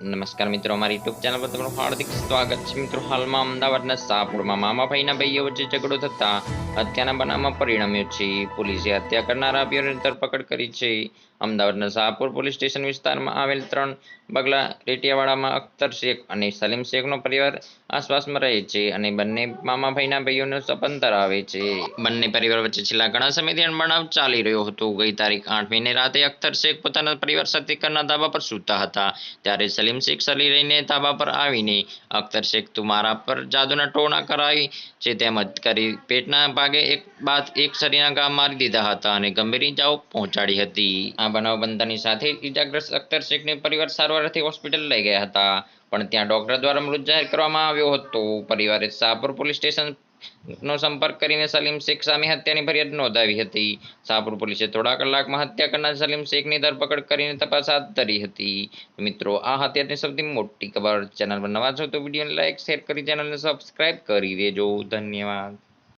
નમસ્કાર મિત્રો, અમારી યુટ્યુબ ચેનલ પર તમારું હાર્દિક સ્વાગત છે. મિત્રો, હાલમાં અમદાવાદના શાહપુરમાં મામા ભાઈના ભાઈઓ વચ્ચે ઝઘડો થતા હત્યાના બનાવમાં પરિણમ્યો છે. પોલીસે હત્યા કરનાર આરોપીઓની ધરપકડ કરી છે. અમદાવાદના શાહપુર પોલીસ સ્ટેશન વિસ્તારમાં આવેલ ત્રણ બગલા રેટિયાવાડામાં અખ્તર શેખ અને સલીમ શેખનો પરિવાર આસપાસમાં રહે છે અને બંને મામા ભાઈના ભાઈઓનો સંબંધ ધરાવે છે. બંને પરિવાર વચ્ચે છેલ્લા ઘણા સમયથી અણબણાવ ચાલી રહ્યો હતો. ગઈ તારીખ આઠ મહિને રાતે અખ્તર શેખ પોતાના પરિવાર સાથે ઘરના ધાબા પર સૂતા હતા. ત્યારે સલીમ શેખ સલી રહીને ધાબા પર આવીને અખ્તર શેખ તું મારા પર જાદુના ટોણા કરાવી છે તેમજ કરી પેટના ભાગે એક બાદ એક શરીરના ગામ મારી દીધા હતા અને ગંભીર ઇજાઓ પહોંચાડી હતી. આ બનાવ બનતાની સાથે ઇજાગ્રસ્ત અખ્તર પરિવાર સારવારથી હોસ્પિટલ લઈ ગયા હતા. પણ ત્યાં ડોક્ટર દ્વારા મૃત જાહેર કરવામાં આવ્યો હતો. પરિવારે શાહપુર પોલીસ સ્ટેશન નો સંપર્ક કરીને સલીમ શેખ સામે હત્યાની ફરિયાદ નોંધાવી હતી. શાહપુર પોલીસે થોડા કલાકમાં હત્યા કરનાર સલીમ શેખની ધરપકડ કરીને તપાસ હાથ ધરી હતી. મિત્રો, આ હત્યાની સૌથી મોટી ખબર. ચેનલ પર નવા છો તો વિડીયોને લાઈક, શેર કરી ચેનલને સબસ્ક્રાઇબ કરી દેજો. ધન્યવાદ.